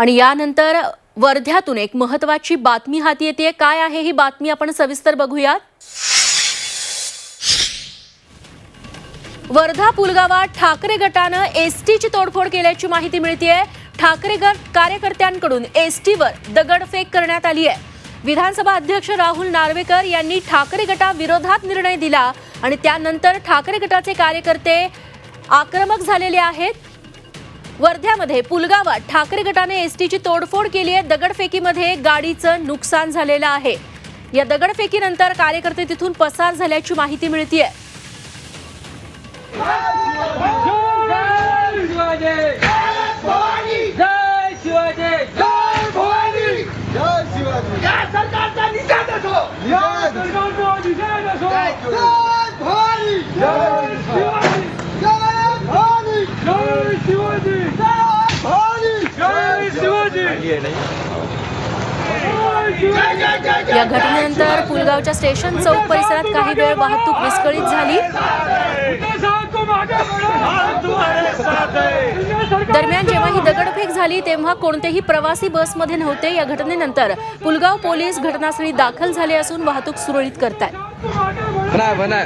आणि यानंतर वर्ध्यातून एक महत्वाची बातमी हाती येते. काय आहे ही बातमी आपण सविस्तर बघूयात. वर्धा पुलगावात ठाकरे गटानं एसटीची तोडफोड केल्याची माहिती मिळतीये. ठाकरे गट कार्यकर्त्यांकडून एसटीवर दगडफेक करण्यात आली आहे. विधानसभा अध्यक्ष राहुल नार्वेकर यांनी ठाकरे गटाविरोधात निर्णय दिला आणि त्यानंतर ठाकरे गटाचे कार्यकर्ते आक्रमक झालेले आहेत. वर्ध्यामध्ये पुलगावात ठाकरे गटाने एसटीची तोडफोड केली आहे. दगडफेकीमध्ये गाडीचं नुकसान झालेलं आहे. या दगडफेकीनंतर कार्यकर्ते तिथून पसार झाल्याची माहिती मिळतीये. जय शिवाजी! जय जय या घटनेनंतर पुलगावच्या स्टेशन चौक परिसरात काही वेळ वाहतूक विस्कळीत झाली. दरम्यान जेव्हा ही दगडफेक झाली तेव्हा कोणतेही प्रवासी बसमध्ये नव्हते. या घटनेनंतर पुलगाव पोलीस घटनास्थळी दाखल झाले असून वाहतूक सुरळीत बना.